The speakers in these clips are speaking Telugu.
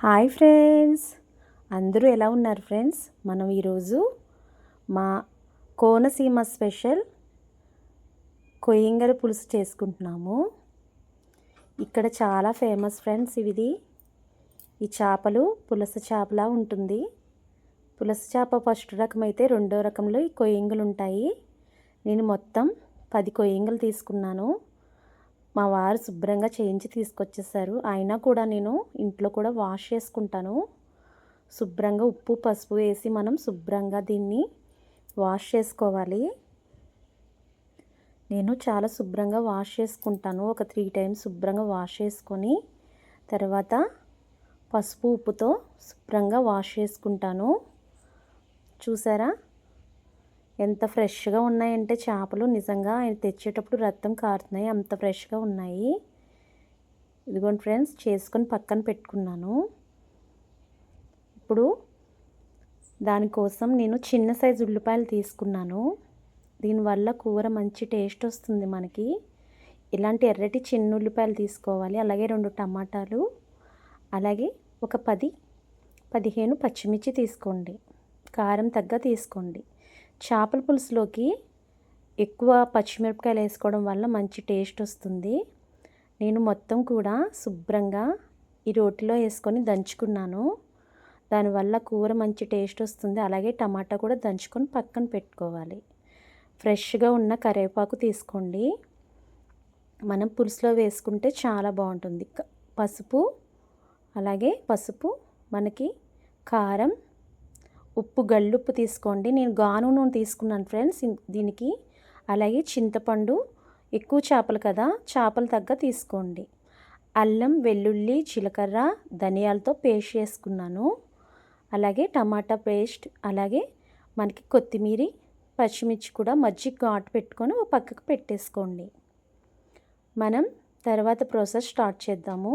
Hi friends. అందరూ ఎలా ఉన్నారు ఫ్రెండ్స్? మనం ఈరోజు మా కోనసీమ స్పెషల్ కొయ్యంగర పులుసు చేసుకుంటున్నాము. ఇక్కడ చాలా ఫేమస్ ఫ్రెండ్స్ ఇది ఈ చేపలు పులస చేపలా ఉంటుంది. పులస చేప ఫస్ట్ రకం అయితే రెండో రకంలో ఈ కొయ్యంగులు ఉంటాయి నేను మొత్తం పది కొయ్యంగులు తీసుకున్నాను. మా వారు శుభ్రంగా చేయించి తీసుకొచ్చేసారు. అయినా కూడా నేను ఇంట్లో కూడా వాష్ చేసుకుంటాను. శుభ్రంగా ఉప్పు పసుపు వేసి మనం శుభ్రంగా దీన్ని వాష్ చేసుకోవాలి. నేను చాలా శుభ్రంగా వాష్ చేసుకుంటాను. ఒక త్రీ టైమ్స్ శుభ్రంగా వాష్ చేసుకొని తర్వాత పసుపు ఉప్పుతో శుభ్రంగా వాష్ చేసుకుంటాను. చూసారా? ఎంత ఫ్రెష్గా ఉన్నాయంటే చేపలు నిజంగా ఆయన తెచ్చేటప్పుడు రక్తం కారుతున్నాయి. అంత ఫ్రెష్గా ఉన్నాయి. ఇదిగోండి ఫ్రెండ్స్ చేసుకొని పక్కన పెట్టుకున్నాను. ఇప్పుడు దానికోసం నేను చిన్న సైజు ఉల్లిపాయలు తీసుకున్నాను. దీనివల్ల కూర మంచి టేస్ట్ వస్తుంది మనకి. ఇలాంటి ఎర్రటి చిన్న ఉల్లిపాయలు తీసుకోవాలి. అలాగే రెండు టమాటాలు. అలాగే ఒక పది పదిహేను పచ్చిమిర్చి తీసుకోండి. కారం తగ్గ తీసుకోండి. చేపల పులుసులోకి ఎక్కువ పచ్చిమిరపకాయలు వేసుకోవడం వల్ల మంచి టేస్ట్ వస్తుంది. నేను మొత్తం కూడా శుభ్రంగా ఈ రోటిలో వేసుకొని దంచుకున్నాను. దానివల్ల కూర మంచి టేస్ట్ వస్తుంది. అలాగే టమాటా కూడా దంచుకొని పక్కన పెట్టుకోవాలి. ఫ్రెష్గా ఉన్న కరివేపాకు తీసుకోండి. మనం పులుసులో వేసుకుంటే చాలా బాగుంటుంది. పసుపు అలాగే పసుపు మనకి కారం ఉప్పు గల్లుప్పు తీసుకోండి. నేను గాను నూనె తీసుకున్నాను ఫ్రెండ్స్. దీనికి అలాగే చింతపండు ఎక్కువ చేపలు కదా చేపలు తగ్గ తీసుకోండి. అల్లం వెల్లుల్లి జీలకర్ర ధనియాలతో పేస్ట్ చేసుకున్నాను. అలాగే టమాటా పేస్ట్ అలాగే మనకి కొత్తిమీర పచ్చిమిర్చి కూడా మజ్జిగ ఘాటు పెట్టుకొని ఒక పక్కకు పెట్టేసుకోండి. మనం తర్వాత ప్రాసెస్ స్టార్ట్ చేద్దాము.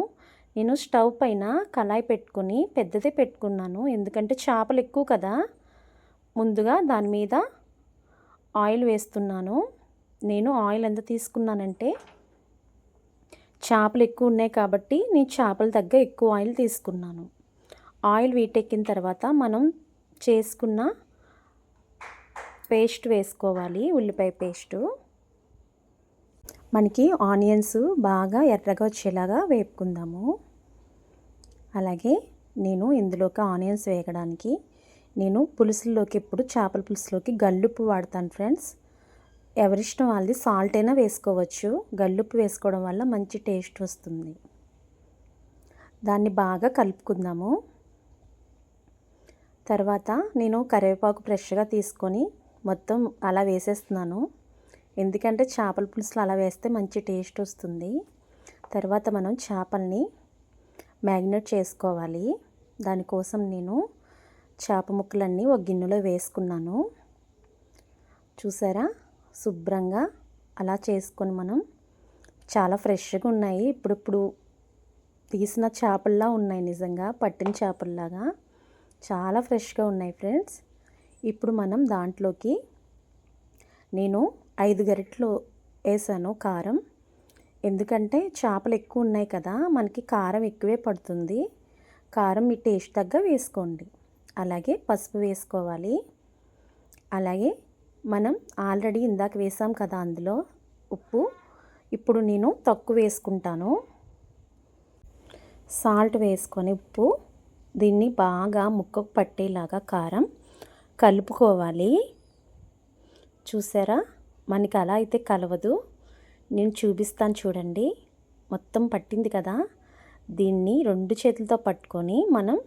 నేను స్టవ్ పైన కళాయి పెట్టుకుని పెద్దదే పెట్టుకున్నాను. ఎందుకంటే చేపలు ఎక్కువ కదా. ముందుగా దాని మీద ఆయిల్ వేస్తున్నాను. నేను ఆయిల్ ఎంత తీసుకున్నానంటే చేపలు ఎక్కువ ఉన్నాయి కాబట్టి నేను చేపల దగ్గర ఎక్కువ ఆయిల్ తీసుకున్నాను. ఆయిల్ వీటెక్కిన తర్వాత మనం చేసుకున్న పేస్ట్ వేసుకోవాలి. ఉల్లిపాయ పేస్టు. మనకి ఆనియన్స్ బాగా ఎర్రగా వచ్చేలాగా వేపుకుందాము. అలాగే నేను ఇందులోకి ఆనియన్స్ వేయడానికి నేను పులుసుల్లోకి ఎప్పుడు చేపల పులుసులోకి గల్లుప్పు వాడతాను ఫ్రెండ్స్. ఎవరిష్టం వాళ్ళది సాల్ట్ అయినా వేసుకోవచ్చు. గల్లుప్పు వేసుకోవడం వల్ల మంచి టేస్ట్ వస్తుంది. దాన్ని బాగా కలుపుకుందాము. తర్వాత నేను కరివేపాకు ఫ్రెష్గా తీసుకొని మొత్తం అలా వేసేస్తున్నాను. ఎందుకంటే చేపల పులుసులు అలా వేస్తే మంచి టేస్ట్ వస్తుంది. తర్వాత మనం చేపల్ని మ్యాగ్నేట్ చేసుకోవాలి. దానికోసం నేను చేప ముక్కలన్నీ ఒక గిన్నెలో వేసుకున్నాను. చూసారా? శుభ్రంగా అలా చేసుకొని మనం చాలా ఫ్రెష్గా ఉన్నాయి. ఇప్పుడిప్పుడు తీసిన చేపల్లా ఉన్నాయి నిజంగా పట్టిన చేపల్లాగా. చాలా ఫ్రెష్గా ఉన్నాయి ఫ్రెండ్స్. ఇప్పుడు మనం దాంట్లోకి నేను ఐదు గరిటలు వేసాను కారం. ఎందుకంటే చేపలు ఎక్కువ ఉన్నాయి కదా మనకి కారం ఎక్కువే పడుతుంది. కారం మీ టేస్ట్ తగ్గ వేసుకోండి. అలాగే పసుపు వేసుకోవాలి. అలాగే మనం ఆల్రెడీ ఇందాక వేసాం కదా అందులో ఉప్పు. ఇప్పుడు నేను తక్కువ వేసుకుంటాను. సాల్ట్ వేసుకొని ఉప్పు. దీన్ని బాగా ముక్కకు పట్టేలాగా కారం కలుపుకోవాలి. చూసారా? మనకి అలా అయితే కలవదు. నేను చూపిస్తాను చూడండి. మొత్తం పట్టింది కదా. దీన్ని రెండు చేతులతో పట్టుకొని మనం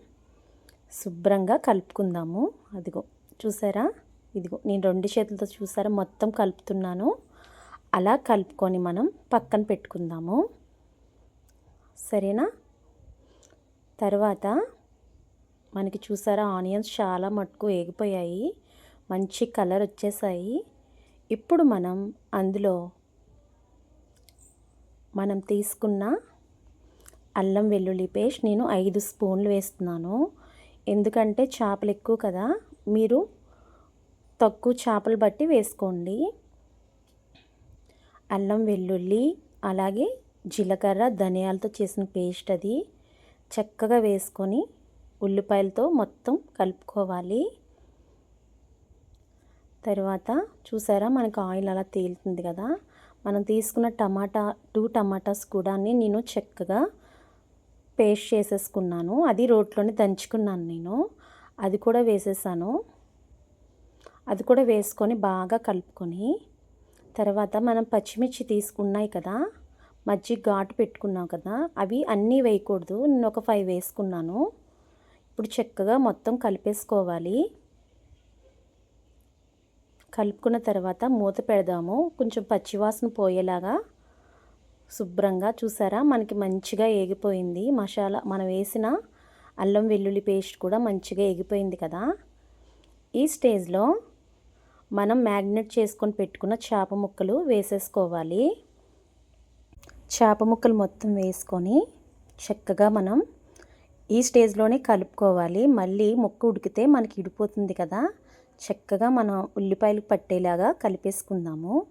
శుభ్రంగా కలుపుకుందాము. అదిగో చూసారా? ఇదిగో నేను రెండు చేతులతో చూసారా? మొత్తం కలుపుతున్నాను. అలా కలుపుకొని మనం పక్కన పెట్టుకుందాము. సరేనా? తర్వాత మనకి చూసారా? ఆనియన్స్ చాలా మట్టుకు వేగిపోయాయి. మంచి కలర్ వచ్చేసాయి. ఇప్పుడు మనం అందులో మనం తీసుకున్న అల్లం వెల్లుల్లి పేస్ట్ నేను ఐదు స్పూన్లు వేస్తున్నాను. ఎందుకంటే చేపలు ఎక్కువ కదా మీరు తక్కువ చేపలు బట్టి వేసుకోండి. అల్లం వెల్లుల్లి అలాగే జీలకర్ర ధనియాలతో చేసిన పేస్ట్ అది. చక్కగా వేసుకొని ఉల్లిపాయలతో మొత్తం కలుపుకోవాలి. తర్వాత చూసారా మనకు ఆయిల్ అలా తేలుతుంది కదా? మనం తీసుకున్న టమాటా టూ టమాటాస్ కూడా నేను చక్కగా పేస్ట్ చేసేసుకున్నాను. అది రోట్లోనే దంచుకున్నాను నేను. అది కూడా వేసేసాను. అది కూడా వేసుకొని బాగా కలుపుకొని తర్వాత మనం పచ్చిమిర్చి తీసుకున్నాయి కదా మజ్జిగ ఘాటు పెట్టుకున్నాం కదా అవి అన్నీ వేయకూడదు. నేను ఒక ఫైవ్ వేసుకున్నాను. ఇప్పుడు చక్కగా మొత్తం కలిపేసుకోవాలి. కలుపుకున్న తర్వాత మూత పెడదాము. కొంచెం పచ్చివాసన పోయేలాగా శుభ్రంగా చూసారా? మనకి మంచిగా ఏగిపోయింది. మసాలా మనం వేసిన అల్లం వెల్లుల్లి పేస్ట్ కూడా మంచిగా ఏగిపోయింది కదా. ఈ స్టేజ్లో మనం మ్యాగ్నెట్ చేసుకొని పెట్టుకున్న చేప ముక్కలు వేసేసుకోవాలి. చేప ముక్కలు మొత్తం వేసుకొని చక్కగా మనం ఈ స్టేజ్లోనే కలుపుకోవాలి. మళ్ళీ ముక్క ఉడికితే మనకి ఇడిపోతుంది కదా. చక్కగా మనం ఉల్లిపాయలు పట్టేలాగా కలిపేసుకుందాము.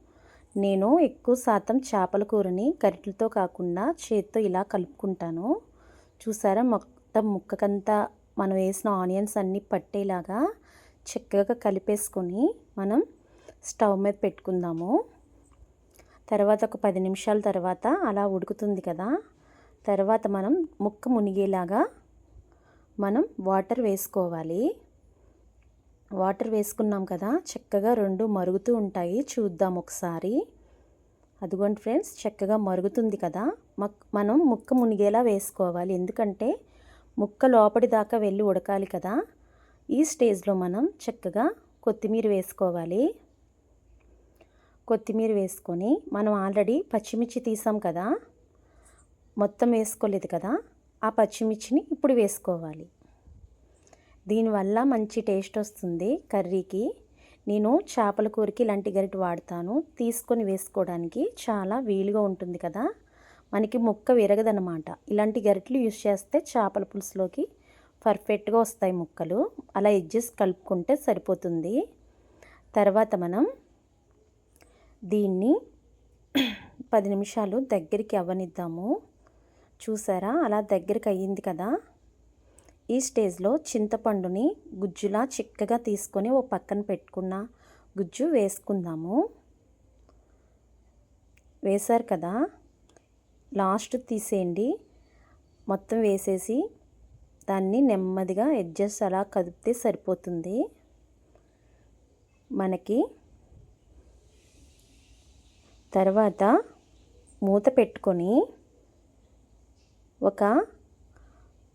నేను ఎక్కువ శాతం చేపల కూరని గరిటలతో కాకుండా చేతితో ఇలా కలుపుకుంటాను. చూసారా? మొత్తం ముక్కకంతా మనం వేసిన ఆనియన్స్ అన్నీ పట్టేలాగా చక్కగా కలిపేసుకొని మనం స్టవ్ మీద పెట్టుకుందాము. తర్వాత ఒక పది నిమిషాల తర్వాత అలా ఉడుకుతుంది కదా? తర్వాత మనం ముక్క మునిగేలాగా మనం వాటర్ వేసుకోవాలి. వాటర్ వేసుకున్నాం కదా చక్కగా రెండు మరుగుతూ ఉంటాయి. చూద్దాం ఒకసారి. అదిగోండి ఫ్రెండ్స్ చక్కగా మరుగుతుంది కదా. మనం ముక్క మునిగేలా వేసుకోవాలి. ఎందుకంటే ముక్క లోపలి దాకా వెళ్ళి ఉడకాలి కదా. ఈ స్టేజ్లో మనం చక్కగా కొత్తిమీర వేసుకోవాలి. కొత్తిమీర వేసుకొని మనం ఆల్రెడీ పచ్చిమిర్చి తీసాం కదా. మొత్తం వేసుకోలేదు కదా. ఆ పచ్చిమిర్చిని ఇప్పుడు వేసుకోవాలి. దీనివల్ల మంచి టేస్ట్ వస్తుంది కర్రీకి. నేను చేపల కూరకి ఇలాంటి గరిటె వాడతాను. తీసుకొని వేసుకోవడానికి చాలా వీలుగా ఉంటుంది కదా. మనకి ముక్క విరగదనమాట ఇలాంటి గరిటెలు యూజ్ చేస్తే చేపల పులుసులోకి పర్ఫెక్ట్గా వస్తాయి ముక్కలు. అలా ఎడ్జెస్ కలుపుకుంటే సరిపోతుంది. తర్వాత మనం దీన్ని పది నిమిషాలు దగ్గరికి అవ్వనిద్దాము. చూసారా? అలా దగ్గరికి అయ్యింది కదా. ఈ స్టేజ్లో చింతపండుని గుజ్జులా చిక్కగా తీసుకొని ఓ పక్కన పెట్టుకున్న గుజ్జు వేసుకుందాము. వేశారు కదా? లాస్ట్ తీసేయండి. మొత్తం వేసేసి దాన్ని నెమ్మదిగా అడ్జస్ట్ అలా కదిపితే సరిపోతుంది. మనకి తర్వాత మూత పెట్టుకొని ఒక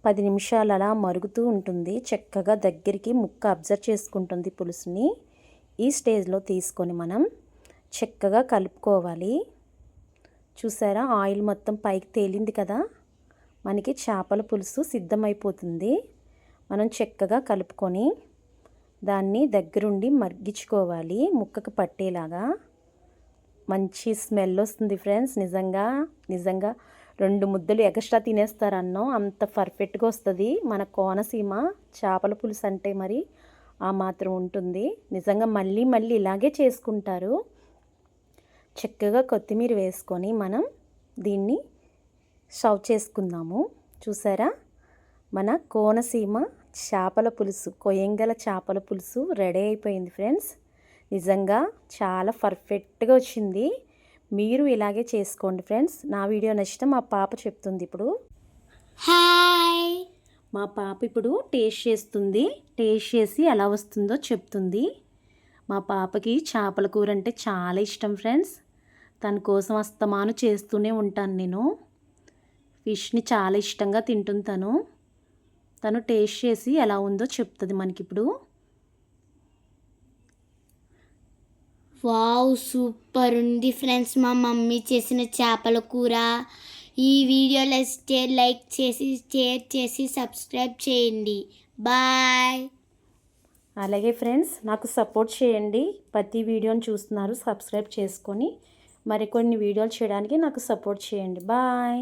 పది నిమిషాలు అలా మరుగుతూ ఉంటుంది. చక్కగా దగ్గరికి ముక్క అబ్జర్వ్ చేసుకుంటుంది పులుసుని. ఈ స్టేజ్లో తీసుకొని మనం చక్కగా కలుపుకోవాలి. చూసారా? ఆయిల్ మొత్తం పైకి తేలింది కదా? మనకి చేపల పులుసు సిద్ధమైపోతుంది. మనం చక్కగా కలుపుకొని దాన్ని దగ్గరుండి మగ్గించుకోవాలి ముక్కకు పట్టేలాగా. మంచి స్మెల్ వస్తుంది ఫ్రెండ్స్. నిజంగా నిజంగా రెండు ముద్దలు ఎక్స్ట్రా తినేస్తారన్నో. అంత పర్ఫెక్ట్గా వస్తుంది. మన కోనసీమ చేపల పులుసు అంటే మరి ఆ మాత్రం ఉంటుంది. నిజంగా మళ్ళీ మళ్ళీ ఇలాగే చేసుకుంటారు. చక్కగా కొత్తిమీర వేసుకొని మనం దీన్ని సర్వ్ చేసుకుందాము. చూసారా? మన కోనసీమ చేపల పులుసు కొయ్యంగల చేపల పులుసు రెడీ అయిపోయింది ఫ్రెండ్స్. నిజంగా చాలా పర్ఫెక్ట్గా వచ్చింది. మీరు ఇలాగే చేసుకోండి ఫ్రెండ్స్. నా వీడియో నచ్చితే మా పాప చెప్తుంది ఇప్పుడు. హాయ్. మా పాప ఇప్పుడు టేస్ట్ చేస్తుంది. టేస్ట్ చేసి ఎలా వస్తుందో చెప్తుంది. మా పాపకి చేపల కూర అంటే చాలా ఇష్టం ఫ్రెండ్స్. తన కోసం అస్తమాను చేస్తూనే ఉంటాను నేను. ఫిష్ని చాలా ఇష్టంగా తింటుంది తను. తను టేస్ట్ చేసి ఎలా ఉందో చెప్తుంది మనకిప్పుడు వావ్ సూపర్ ఉంది ఫ్రెండ్స్. మా మమ్మీ చేసిన చేపల కూర. ఈ వీడియోలో ఇస్తే లైక్ చేసి షేర్ చేసి సబ్స్క్రైబ్ చేయండి. బాయ్. అలాగే ఫ్రెండ్స్ నాకు సపోర్ట్ చేయండి. ప్రతి వీడియోని చూస్తున్నారు సబ్స్క్రైబ్ చేసుకొని మరికొన్ని వీడియోలు చేయడానికి నాకు సపోర్ట్ చేయండి. బాయ్.